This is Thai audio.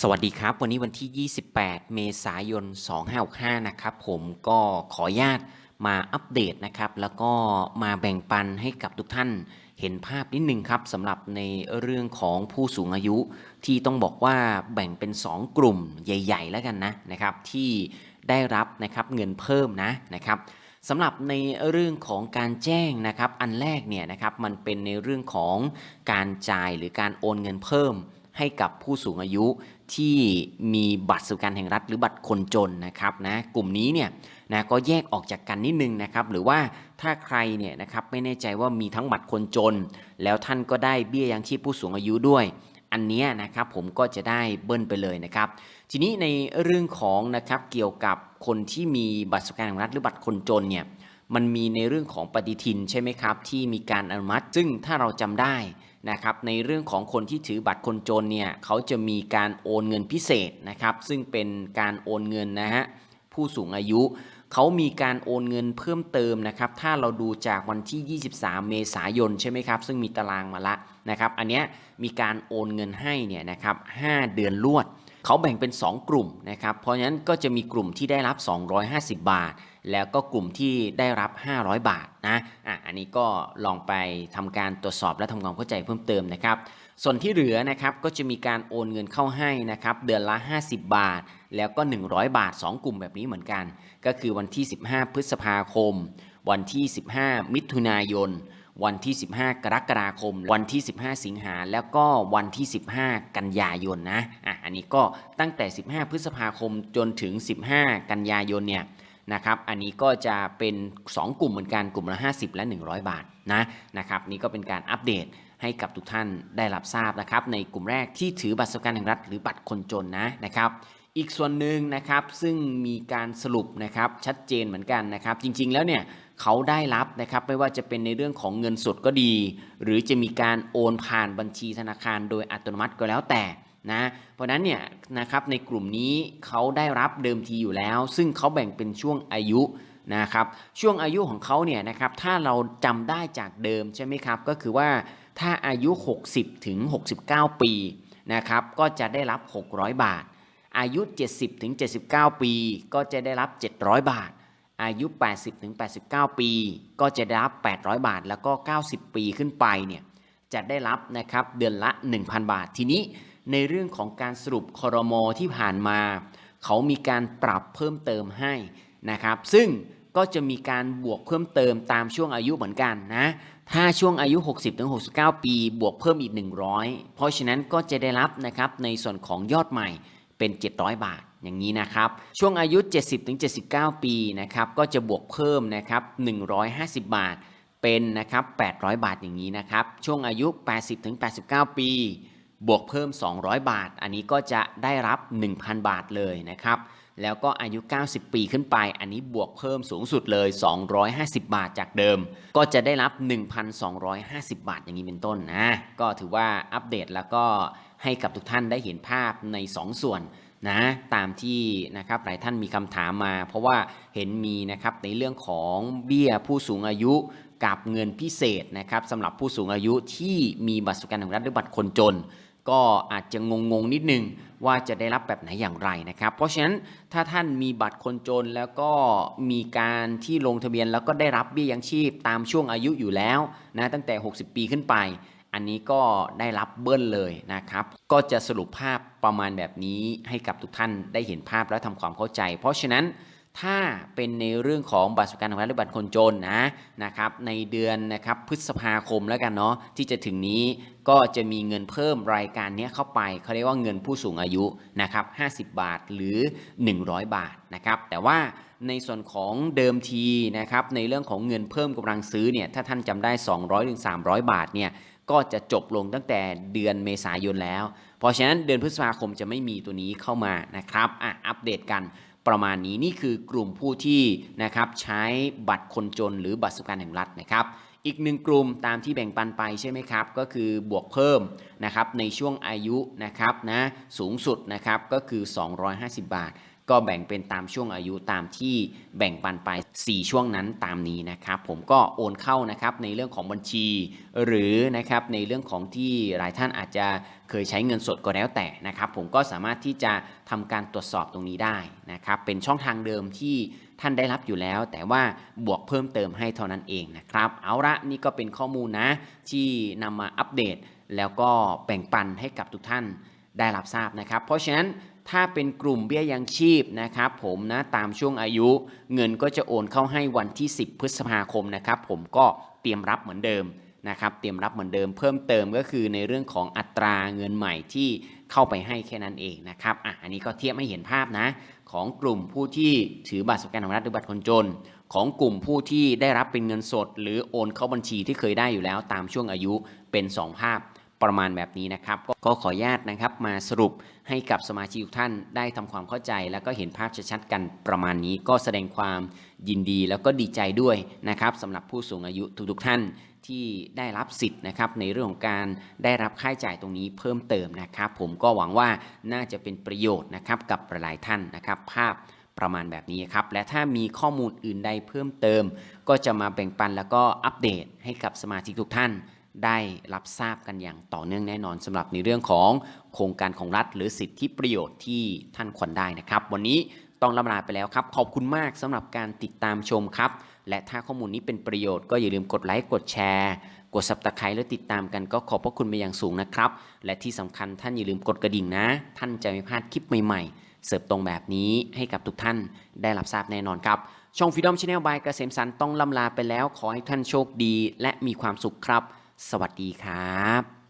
สวัสดีครับ วันนี้วันที่ 28 เมษายน 2565 นะครับผมก็ขออนุญาตมาอัปเดตนะครับ แล้วก็มาแบ่งปันให้กับทุกท่านเห็นภาพนิดนึงครับสำหรับในเรื่องของผู้สูงอายุที่ต้องบอกว่าแบ่งเป็น 2 กลุ่มใหญ่ ๆ แล้วกันนะนะครับที่ได้รับนะครับเงินเพิ่มนะนะครับสำหรับในเรื่องของการแจ้งนะครับ อันแรกเนี่ยนะครับมันเป็นในเรื่องของการจ่ายหรือการโอนเงินเพิ่ม ให้กับผู้สูงอายุที่มีบัตรสวัสดิการแห่งรัฐ หรือบัตรคนจนนะครับนะกลุ่มนี้เนี่ยนะก็แยกออกจากกันนิดนึงนะครับหรือว่าถ้าใครเนี่ยนะครับไม่แน่ใจว่ามีทั้งบัตรคนจน แล้วท่านก็ได้เบี้ยยังชีพผู้สูงอายุด้วยอันนี้นะครับผมก็จะได้เบิ้ลไปเลยนะครับ ทีนี้ในเรื่องของนะครับเกี่ยวกับคนที่มีบัตรสวัสดิการแห่งรัฐหรือบัตรคนจนเนี่ย มันมีในเรื่องของปฏิทินใช่ไหมครับ ที่มีการอนุมัติ ซึ่งถ้าเราจำได้นะครับในเรื่องของคนที่ถือบัตรคนจนเนี่ยเขาจะมีการโอนเงินพิเศษนะครับ ซึ่งเป็นการโอนเงินนะฮะผู้สูงอายุเขามีการโอนเงินเพิ่มเติมนะครับ ถ้าเราดูจากวันที่ 23 เมษายนใช่ไหมครับ ซึ่งมีตารางมาละนะครับ อันเนี้ยมีการโอนเงินให้เนี่ยนะครับ 5 เดือนลวด เขาแบ่งเป็น 2 กลุ่มนะครับ เพราะฉะนั้นก็จะมีกลุ่มที่ได้รับ 250 บาท แล้วก็กลุ่มที่ได้รับ 500 บาทนะอะอันนี้ก็ลองไปทำการตรวจสอบและทำความเข้าใจเพิ่มเติมนะครับ ส่วนที่เหลือนะครับก็จะมีการโอนเงินเข้าให้นะครับเดือนละ 50 บาท แล้วก็ 100 บาท 2 กลุ่มแบบนี้เหมือนกัน ก็คือวันที่ 15 พฤษภาคม วันที่ 15 มิถุนายน วันที่ 15 กรกฎาคม วันที่ 15 สิงหาแล้วก็วันที่ 15 กันยายนนะอะอันนี้ก็ตั้งแต่ 15 พฤษภาคมจนถึง 15 กันยายนเนี่ยนะครับ อันนี้ก็จะเป็น 2 กลุ่มเหมือนกันกลุ่มละ 50 และ 100 บาทนะนะครับ นี่ก็เป็นการอัปเดตให้กับทุกท่านได้รับทราบนะครับ ในกลุ่มแรกที่ถือบัตรสวัสดิการแห่งรัฐหรือบัตรคนจนนะนะครับ อีกส่วนหนึ่งนะครับซึ่งมีการสรุปนะครับชัดเจนเหมือนกันนะครับ จริงๆแล้วเนี่ย เขาได้รับนะครับไม่ว่าจะเป็นในเรื่องของเงินสดก็ดี หรือจะมีการโอนผ่านบัญชีธนาคารโดยอัตโนมัติก็แล้วแต่นะเพราะนั้นเนี่ยนะครับในกลุ่มนี้เขาได้รับเดิมทีอยู่แล้ว ซึ่งเขาแบ่งเป็นช่วงอายุนะครับช่วงอายุของเขาเนี่ยนะครับถ้าเราจำได้จากเดิมใช่ไหมครับก็คือว่าถ้าอายุ 60 ถึง 69 ปีนะครับก็จะได้รับ 600 บาท อายุ 70 ถึง 79 ปี ก็จะได้รับ 700 บาท อายุ 80ถึง89 ปี ก็จะได้รับ 800 บาท แล้วก็ 90 ปีขึ้นไปเนี่ยจะได้รับนะครับเดือนละ 1,000 บาท ทีนี้ในเรื่องของการสรุปคอรมอที่ผ่านมา เขามีการปรับเพิ่มเติมให้นะครับ ซึ่งก็จะมีการบวกเพิ่มเติมตามช่วงอายุเหมือนกันนะ ถ้าช่วงอายุ 60-69 ปี บวกเพิ่มอีก 100 เพราะฉะนั้นก็จะได้รับนะครับในส่วนของยอดใหม่เป็น 700 บาท อย่างนี้นะครับ ช่วงอายุ 70-79 ปีนะครับก็จะบวกเพิ่มนะครับ150 บาทเป็นนะครับ800 บาทอย่างนี้นะครับ ช่วงอายุ 80-89 ปี บวกเพิ่ม 200 บาท อันนี้ก็จะได้รับ 1,000 บาทเลยนะครับ แล้วก็อายุ 90 ปีขึ้นไป อันนี้บวกเพิ่มสูงสุดเลย 250 บาทจากเดิม ก็จะได้รับ 1,250 บาทอย่างนี้เป็นต้นนะ ก็ถือว่าอัปเดตแล้วก็ให้กับทุกท่านได้เห็นภาพใน 2 ส่วน นะตามที่นะครับหลายท่านมีคำถามมา เพราะว่าเห็นมีนะครับในเรื่องของเบี้ยผู้สูงอายุกับเงินพิเศษนะครับสำหรับผู้สูงอายุที่มีบัตรสวัสดิการแห่งรัฐหรือบัตรคนจน ก็อาจจะงงๆนิดนึงว่าจะได้รับแบบไหนอย่างไรนะครับ เพราะฉะนั้นถ้าท่านมีบัตรคนจนแล้วก็มีการที่ลงทะเบียนแล้วก็ได้รับเบี้ยยังชีพตามช่วงอายุอยู่แล้วนะตั้งแต่ 60 ปีขึ้นไป อันนี้ก็ได้รับเบิ้ลเลยนะครับ ก็จะสรุปภาพประมาณแบบนี้ให้กับทุกท่านได้เห็นภาพและทำความเข้าใจ เพราะฉะนั้นถ้าเป็นในเรื่องของบัตรสวัสดิการแห่งรัฐหรือบัตรคนจนนะนะครับในเดือนนะครับพฤษภาคมแล้วกันเนาะที่จะถึงนี้ก็จะมีเงินเพิ่มรายการนี้เข้าไปเขาเรียกว่าเงินผู้สูงอายุนะครับ50 บาทหรือ 100 บาทนะครับแต่ว่าในส่วนของเดิมทีนะครับในเรื่องของเงินเพิ่มกำลังซื้อเนี่ยถ้าท่านจำได้ 200ถึง300 บาทเนี่ย ก็จะจบลงตั้งแต่เดือนเมษายนแล้ว เพราะฉะนั้นเดือนพฤษภาคมจะไม่มีตัวนี้เข้ามานะครับอะอัปเดตกันประมาณนี้นี่คือกลุ่มผู้ที่นะครับใช้บัตรคนจนหรือบัตรสวัสดิการแห่งรัฐนะครับอีกหนึ่งกลุ่มตามที่แบ่งปันไปใช่ไหมครับ ก็คือบวกเพิ่มนะครับในช่วงอายุนะครับนะสูงสุดนะครับก็คือ 250 บาท ก็แบ่งเป็นตามช่วงอายุตามที่แบ่งปันไป 4 ช่วงนั้นตามนี้นะครับ ผมก็โอนเข้านะครับในเรื่องของบัญชี หรือนะครับในเรื่องของที่หลายท่านอาจจะเคยใช้เงินสดก็แล้วแต่นะครับ ผมก็สามารถที่จะทำการตรวจสอบตรงนี้ได้นะครับ เป็นช่องทางเดิมที่ท่านได้รับอยู่แล้ว แต่ว่าบวกเพิ่มเติมให้เท่านั้นเองนะครับ เอาละนี่ก็เป็นข้อมูลนะที่นำมาอัปเดต แล้วก็แบ่งปันให้กับทุกท่านได้รับทราบนะครับ เพราะฉะนั้น ถ้าเป็นกลุ่มเบี้ยยังชีพนะครับผมนะตามช่วงอายุเงินก็จะโอนเข้าให้วันที่ 10 พฤษภาคมนะครับผมก็เตรียมรับเหมือนเดิมนะครับเตรียมรับเหมือนเดิมเพิ่มเติมก็คือในเรื่องของอัตราเงินใหม่ที่เข้าไปให้แค่นั้นเองนะครับอะอันนี้ก็เทียบให้เห็นภาพนะของกลุ่มผู้ที่ถือบัตรสวัสดิการแห่งรัฐหรือบัตรคนจน ของกลุ่มผู้ที่ได้รับเป็นเงินสด หรือโอนเข้าบัญชีที่เคยได้อยู่แล้วตามช่วงอายุเป็น 2 ภาพ ประมาณแบบนี้นะครับ ก็ขออนุญาตนะครับมาสรุปให้กับสมาชิกทุกท่านได้ทำความเข้าใจ แล้วก็เห็นภาพชัดๆกันประมาณนี้ ก็แสดงความยินดีแล้วก็ดีใจด้วยนะครับสำหรับผู้สูงอายุทุกๆท่านที่ได้รับสิทธิ์นะครับในเรื่องของการได้รับค่าใช้จ่ายตรงนี้เพิ่มเติมนะครับ ผมก็หวังว่าน่าจะเป็นประโยชน์นะครับกับหลายท่านนะครับ ภาพประมาณแบบนี้ครับ และถ้ามีข้อมูลอื่นใดเพิ่มเติม ก็จะมาแบ่งปันแล้วก็อัปเดตให้กับสมาชิกทุกท่าน ได้รับทราบกันอย่างต่อเนื่องแน่นอนสำหรับในเรื่องของโครงการของรัฐ หรือสิทธิประโยชน์ที่ท่านควรได้นะครับ วันนี้ต้องลำลาไปแล้วครับ ขอบคุณมากสำหรับการติดตามชมครับ และถ้าข้อมูลนี้เป็นประโยชน์ก็อย่าลืมกดไลค์กดแชร์กด subscribe และติดตามกันก็ขอบพระคุณไปอย่างสูงนะครับ และที่สำคัญท่านอย่าลืมกดกระดิ่งนะ ท่านจะไม่พลาดคลิปใหม่ๆ เสิร์ฟตรงแบบนี้ให้กับทุกท่านได้รับทราบแน่นอนครับ ช่อง Freedom Channel by เกษมสันต์ต้องลำลาไปแล้วขอให้ท่านโชคดีและมีความสุขครับ สวัสดีครับ